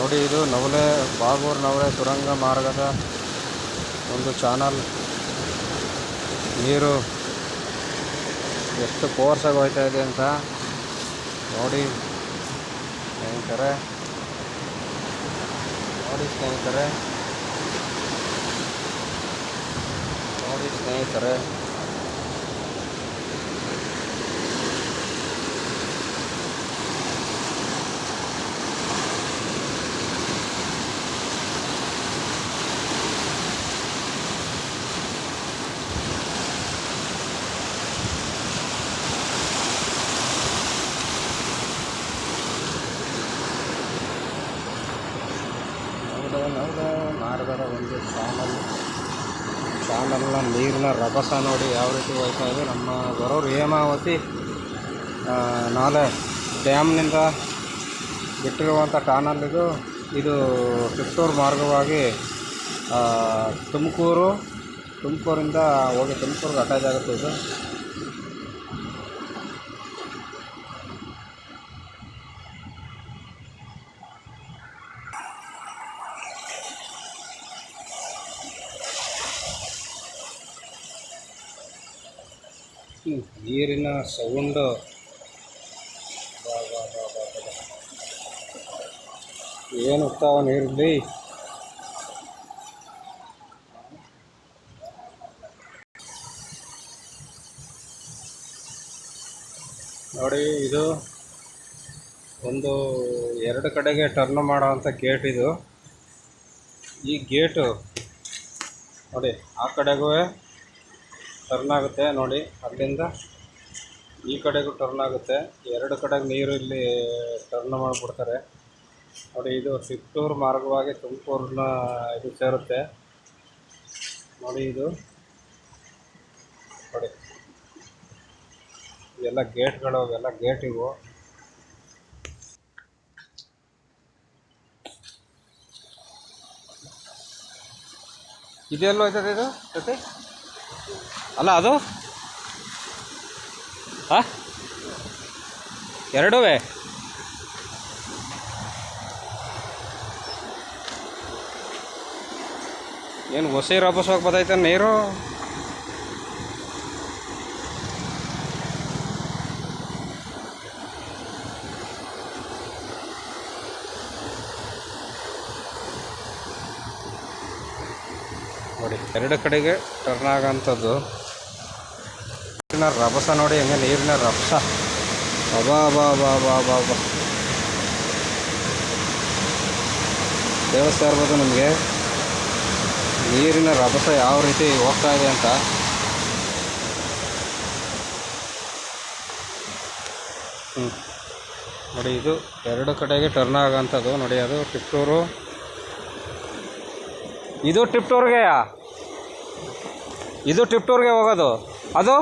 ನೋಡಿ, ಇದು ನವಲೆ, ಬಾಗೂರು ನವಲೆ ಸುರಂಗ ಮಾರ್ಗದ ಒಂದು ಚಾನಲ್. ನೀರು ಎಷ್ಟು ಫೋರ್ಸಾಗಿ ಹೋಗ್ತಾ ಇದೆ ಅಂತ ನೋಡಿ, ಸ್ನೇಹಿತರೆ. ನೋಡಿ ಸ್ನೇಹಿತರೆ. ನೋಡಿ, ಸ್ನೇಹಿತರೆ. ನವಲೆ ಮಾರ್ಗದ ಒಂದು ಚಾನಲ್. ಚಾನಲ್ನ ನೀರಿನ ರಭಸ ನೋಡಿ ಯಾವ ರೀತಿ ಹೋಗ್ತಾ ಇದೆ. ನಮ್ಮ ಬರೋರು ಹೇಮಾವತಿ ನಾಲೆ ಡ್ಯಾಮ್ನಿಂದ ಬಿಟ್ಟಿರುವಂಥ ಟಾನಲ್ ಇದು. ಇದು ಕಿತ್ತೂರು ಮಾರ್ಗವಾಗಿ ತುಮಕೂರು, ತುಮಕೂರಿಂದ ಹೋಗಿ ತುಮಕೂರಿಗೆ ಅಟ್ಯಾಚ್ ಆಗುತ್ತೆ ಇದು. ನೀರಿನ ಸೌಂಡ್. ಏನು ಹೋಗ್ತಾವ ನೀರಲ್ಲಿ ನೋಡಿ, ಇದು ಒಂದು ಎರಡು ಕಡೆಗೆ ಟರ್ನ್ ಮಾಡೋವಂಥ ಗೇಟ್ ಇದು ಈ ಗೇಟು ನೋಡಿ, ಆ ಕಡೆಗೂ ಟರ್ನ್ ಆಗುತ್ತೆ ನೋಡಿ. ಅಲ್ಲಿಂದ ಈ ಕಡೆಗೂ ಟರ್ನ್ ಆಗುತ್ತೆ. ಎರಡು ಕಡೆಗೆ ನೀರು ಇಲ್ಲಿ ಟರ್ನ್ ಮಾಡಿಬಿಡ್ತಾರೆ. ನೋಡಿ, ಇದು ಚಿತ್ತೂರು ಮಾರ್ಗವಾಗಿ ತುಮಕೂರನ್ನ ಇದು ಸೇರುತ್ತೆ. ನೋಡಿ ಇದು. ನೋಡಿ. ಇವೆಲ್ಲ ಗೇಟ್ಗಳು ಅವೆಲ್ಲ ಗೇಟ್ ಇವು. ಇದೆಲ್ಲೋ ಆಯ್ತದೆ ಇದು ಜೊತೆ? ಅಲ್ಲ ಅದು? ಹಾಂ? ಎರಡೂ ಏನು ಹೊಸ ರಭಸವಾಗಿ ಬರ್ತೈತೆ ನೀರು? ನೋಡಿ, ಎರಡು ಕಡೆಗೆ ಟರ್ನ್ ಆಗೋಂಥದ್ದು. ನೀರಿನ ರಭಸ ನೋಡಿ, ಹೆಂಗೆ ನೀರಿನ ರಭಸ. ಅಬಾ ಬಾ ಬಾ ಬಾ ಬಾ ಬಾ ದೇವಸ್ಥಾನ ಇರ್ಬೋದು ನಮಗೆ. ನೀರಿನ ರಭಸ ಯಾವ ರೀತಿ ಹೋಗ್ತಾ ಇದೆ ಅಂತ. ಹ್ಞೂ ನೋಡಿ, ಇದು ಎರಡು ಕಡೆಗೆ ಟರ್ನ್ ಆಗೋಂಥದ್ದು. ನೋಡಿ, ಅದು ಟಿಪ್ಟೂರು ಇದು ಟಿಪ್ಟೂರ್ಗೆಯಾ ಇದು ಟಿಪ್ಟೂರ್ಗೆ ಹೋಗೋದು. ಅದು?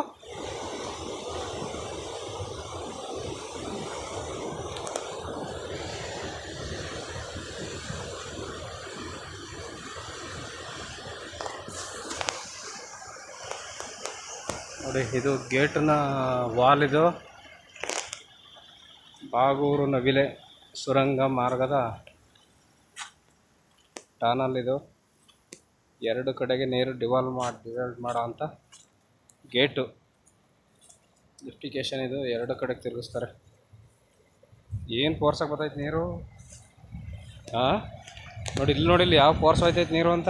ನೋಡಿ, ಇದು ಗೇಟ್ನ ವಾಲ್ ಇದು. ಬಾಗೂರು ನವಿಲೆ ಸುರಂಗ ಮಾರ್ಗದ ಟಾನಲ್ ಇದು. ಎರಡು ಕಡೆಗೆ ನೀರು ಡಿವಾಲ್ವ್ ಮಾಡಿ ಡಿವೈಡ್ ಮಾಡೋ ಅಂಥ ಗೇಟು ಲಿಫ್ಟಿಕೇಶನ್ ಇದು, ಎರಡು ಕಡೆಗೆ ತಿರುಗಿಸ್ತಾರೆ. ಏನು ಫೋರ್ಸಾಗಿ ಬರ್ತೈತೆ ನೀರು? ಹಾಂ ನೋಡಿ, ಇಲ್ಲಿ ನೋಡಿ, ಇಲ್ಲಿ ಯಾವ ಫೋರ್ಸ್ ಹೋಯ್ತೈತೆ ನೀರು ಅಂತ.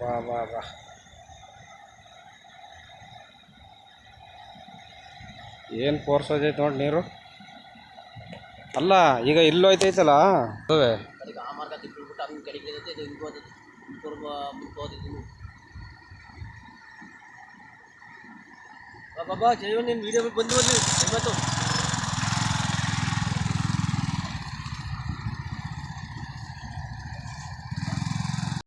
ಬಾ ಬಾ ಬಾ. ಏನು ಫೋರ್ಸ್ ಹೋಯ್ತೈತೆ ನೋಡಿ ನೀರು? ಅಲ್ಲ ಈಗ ಇಲ್ಲೋಯ್ತೈತಲ್ಲ ಅದುವೇ. ಬಾಬಾ ಜೈವ ನೀನು ವೀಡಿಯೋ ಬಂದು ಬಂದು ಇವತ್ತು